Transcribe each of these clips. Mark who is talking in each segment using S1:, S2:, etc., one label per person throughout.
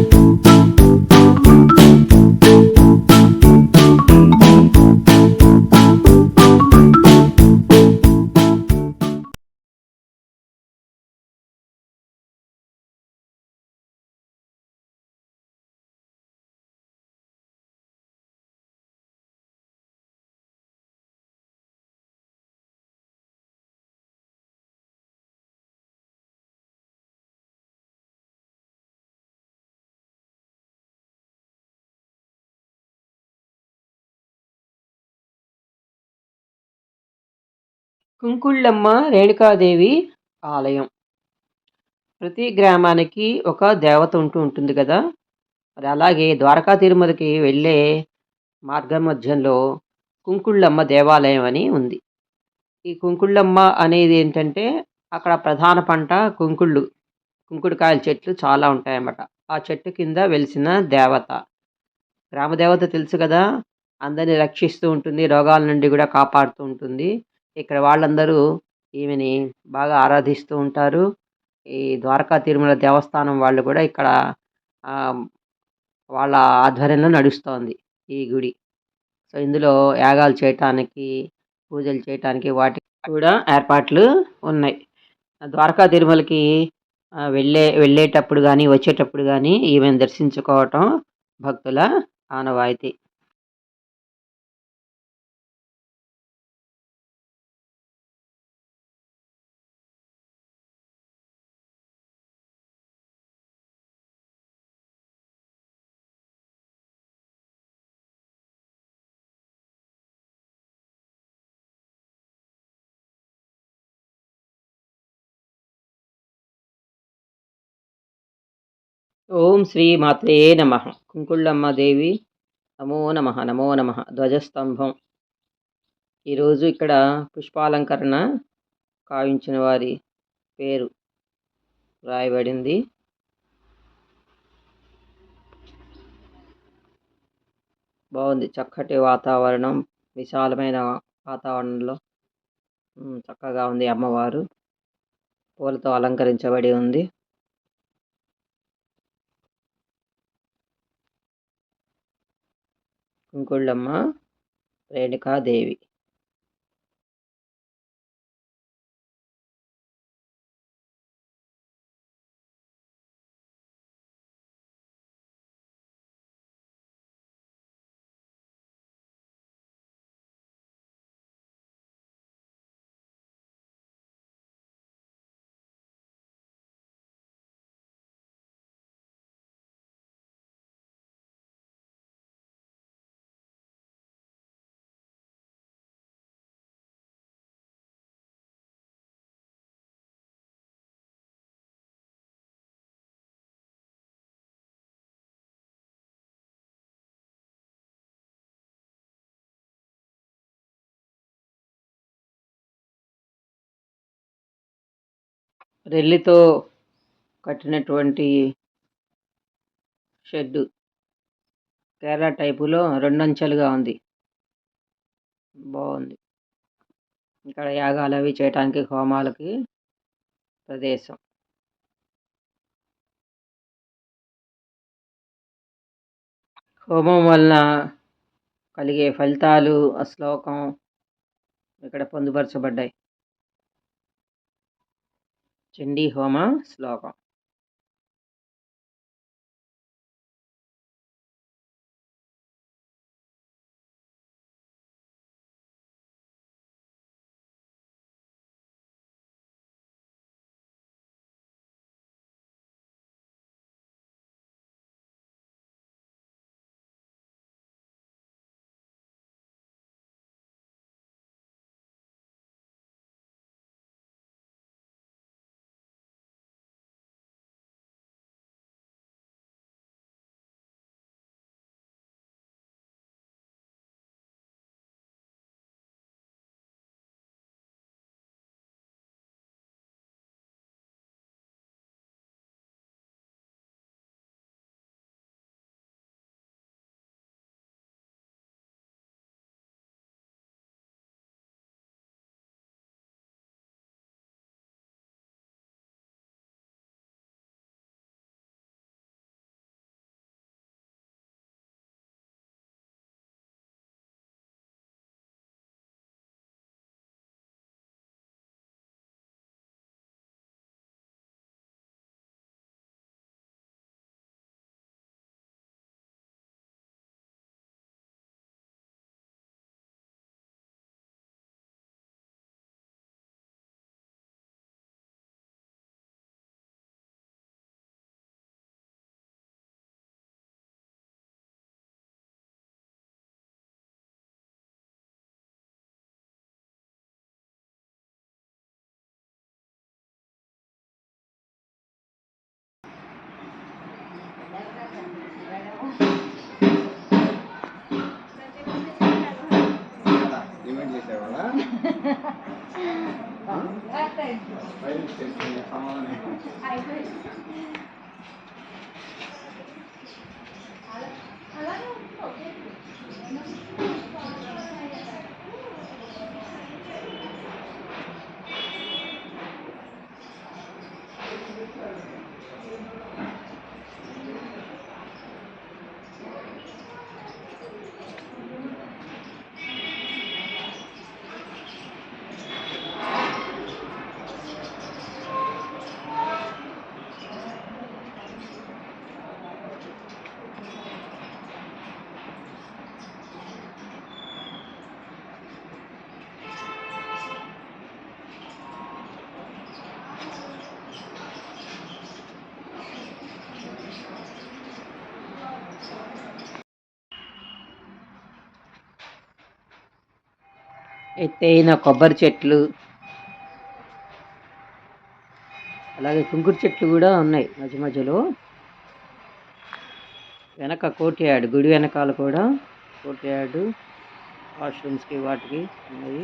S1: Thank you. Kunkullamma Renuka Devi ఆలయం. ప్రతి గ్రామానికి ఒక దేవత ఉంటూ ఉంటుంది కదా. మరి అలాగే ద్వారకా తిరుమలకి వెళ్ళే మార్గం మధ్యంలో కుంకుళ్ళమ్మ దేవాలయం అని ఉంది. ఈ కుంకుళ్ళమ్మ అనేది ఏంటంటే అక్కడ ప్రధాన పంట కుంకుళ్ళు. కుంకుడుకాయల చెట్లు చాలా ఉంటాయన్నమాట. ఆ చెట్టు కింద వెలిసిన దేవత. గ్రామదేవత తెలుసు కదా. అందరిని రక్షిస్తూ ఉంటుంది రోగాల నుండి కూడా కాపాడుతూ ఉంటుంది. ఇక్కడ వాళ్ళందరూ ఈమెని బాగా ఆరాధిస్తూ ఉంటారు. ఈ ద్వారకా తిరుమల దేవస్థానం వాళ్ళు కూడా ఇక్కడ వాళ్ళ ఆధ్వర్యంలో నడుస్తోంది ఈ గుడి. సో ఇందులో యాగాలు చేయటానికి పూజలు చేయటానికి వాటికి కూడా ఏర్పాట్లు ఉన్నాయి. ద్వారకా తిరుమలకి వెళ్ళే వెళ్ళేటప్పుడు కానీ వచ్చేటప్పుడు కానీ ఈమెను దర్శించుకోవటం భక్తుల ఆనవాయితీ. ఓం శ్రీ మాత్రే నమ. కుంకుళ్ళమ్మ దేవి నమో నమ నమో నమ. ధ్వజస్తంభం. ఈరోజు ఇక్కడ పుష్పాలంకరణ కావించిన వారి పేరు రాయబడింది. బాగుంది. చక్కటి వాతావరణం విశాలమైన వాతావరణంలో. చక్కగా ఉంది అమ్మవారు. పూలతో అలంకరించబడి ఉంది. కుంకుళ్ళమ్మ రేణుకాదేవి. రెల్లితో కట్టినటువంటి షెడ్డు కేరళ టైపులో రెండంచెలుగా ఉంది. బాగుంది. ఇక్కడ యాగాలు అవి చేయటానికి హోమాలకి ప్రదేశం. హోమం వలన కలిగే ఫలితాలు ఆ శ్లోకం ఇక్కడ పొందుపరచబడ్డాయి. చండీ హోమ శ్లోకం. అలాగే ఎత్తైన కొబ్బరి చెట్లు అలాగే కుంకుడు చెట్లు కూడా ఉన్నాయి మధ్య మధ్యలో. వెనక కోర్ట్యార్డ్ గుడి వెనకాల కూడా కోర్ట్యార్డ్ వాష్రూమ్స్కి వాటికి ఉన్నాయి.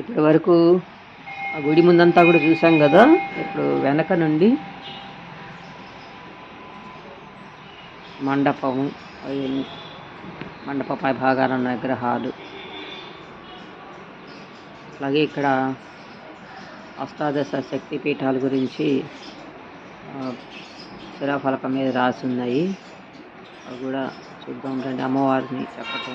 S1: ఇప్పటి వరకు ఆ గుడి ముందంతా కూడా చూసాం కదా. ఇప్పుడు వెనక నుండి మండపము మండప పై భాగాన విగ్రహాలు. అలాగే ఇక్కడ అష్టాదశ శక్తి పీఠాల గురించి శిలాఫలకం మీద రాసి ఉన్నాయి. అవి కూడా చూద్దాం రండి అమ్మవారిని చెప్పటం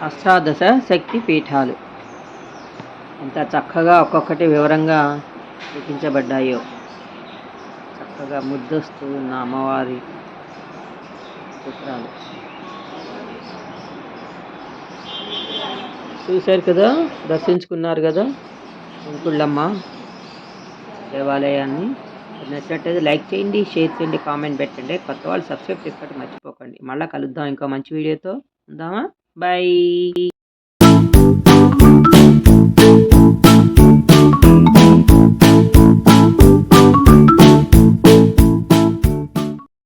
S1: అష్టాదశ శక్తి పీఠాలు. ఎంత చక్కగా ఒక్కొక్కటి వివరంగా చూపించబడ్డాయో. చక్కగా ముద్దస్తు ఉన్న అమ్మవారి చిత్రాలు. చూశారు కదా? దర్శించుకున్నారు కదా? కుంకుళ్ళమ్మ దేవాలయాన్ని. నచ్చినట్టయితే లైక్ చేయండి షేర్ చేయండి కామెంట్ పెట్టండి. కొత్త వాళ్ళు సబ్స్క్రైబ్ చేసుకోవడం మర్చిపోకండి. మళ్ళీ కలుద్దాం ఇంకో మంచి వీడియోతో. ఉందామా? Bye.